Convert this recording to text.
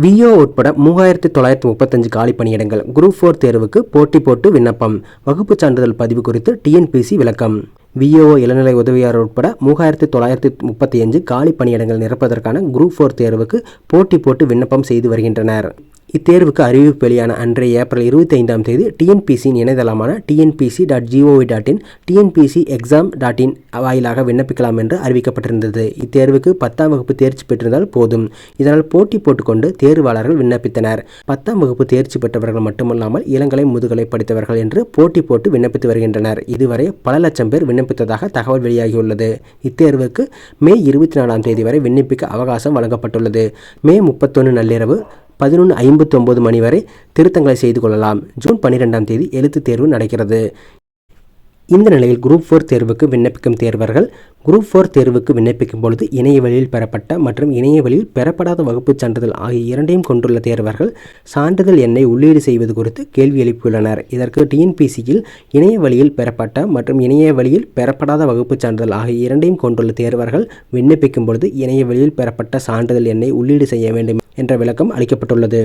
VO உட்பட மூவாயிரத்தி தொள்ளாயிரத்தி முப்பத்தஞ்சு காலி பணியிடங்கள் குரூப் ஃபோர் தேர்வுக்கு போட்டி போட்டு விண்ணப்பம். வகுப்புச் சான்றிதழ் பதிவு குறித்து டிஎன்பிசி விளக்கம். விஓ இளநிலை உதவியாளர் உட்பட மூவாயிரத்தி தொள்ளாயிரத்தி முப்பத்தி அஞ்சு காலி பணியிடங்கள் நிரப்பதற்கான குரூப் ஃபோர் தேர்வுக்கு போட்டி போட்டு விண்ணப்பம் செய்து வருகின்றனர். இத்தேர்வுக்கு அறிவிப்பு வெளியான அன்றைய ஏப்ரல் இருபத்தி ஐந்தாம் தேதி டிஎன்பிசியின் இணையதளமான TNPSC dot GOV dot in TNPSC exam dot in வாயிலாக விண்ணப்பிக்கலாம் என்று அறிவிக்கப்பட்டிருந்தது. இத்தேர்வுக்கு பத்தாம் வகுப்பு தேர்ச்சி பெற்றிருந்தால் போதும். இதனால் போட்டி போட்டுக்கொண்டு தேர்வாளர்கள் விண்ணப்பித்தனர். பத்தாம் வகுப்பு தேர்ச்சி பெற்றவர்கள் மட்டுமல்லாமல் இளங்கலை முதுகலை படித்தவர்கள் என்று போட்டி போட்டு விண்ணப்பித்து வருகின்றனர். இதுவரை பல லட்சம் பேர் விண்ணப்பித்ததாக தகவல் வெளியாகியுள்ளது. இத்தேர்வுக்கு மே இருபத்தி நாலாம் தேதி வரை விண்ணப்பிக்க அவகாசம் வழங்கப்பட்டுள்ளது. மே முப்பத்தொன்று நள்ளிரவு பதினொன்று ஐம்பத்தொம்போது மணி வரை திருத்தங்களை செய்து கொள்ளலாம். ஜூன் பன்னிரெண்டாம் தேதி எழுத்துத் தேர்வு நடக்கிறது. இந்த நிலையில் குரூப் ஃபோர் தேர்வுக்கு விண்ணப்பிக்கும் தேர்வர்கள் குரூப் ஃபோர் தேர்வுக்கு விண்ணப்பிக்கும் பொழுது இணைய வழியில் பெறப்பட்ட மற்றும் இணைய வழியில் பெறப்படாத வகுப்புச் சான்றிதழ் ஆகிய இரண்டையும் கொண்டுள்ள தேர்வர்கள் சான்றிதழ் எண்ணை உள்ளீடு செய்வது குறித்து கேள்வி எழுப்பியுள்ளனர். இதற்கு டிஎன்பிசியில் இணைய வழியில் பெறப்பட்ட மற்றும் இணைய வழியில் பெறப்படாத வகுப்புச் சான்றிதழ் ஆகிய இரண்டையும் கொண்டுள்ள தேர்வர்கள் விண்ணப்பிக்கும் பொழுது இணைய வழியில் பெறப்பட்ட சான்றிதழ் எண்ணை உள்ளீடு செய்ய வேண்டும் என்ற விளக்கம் அளிக்கப்பட்டுள்ளது.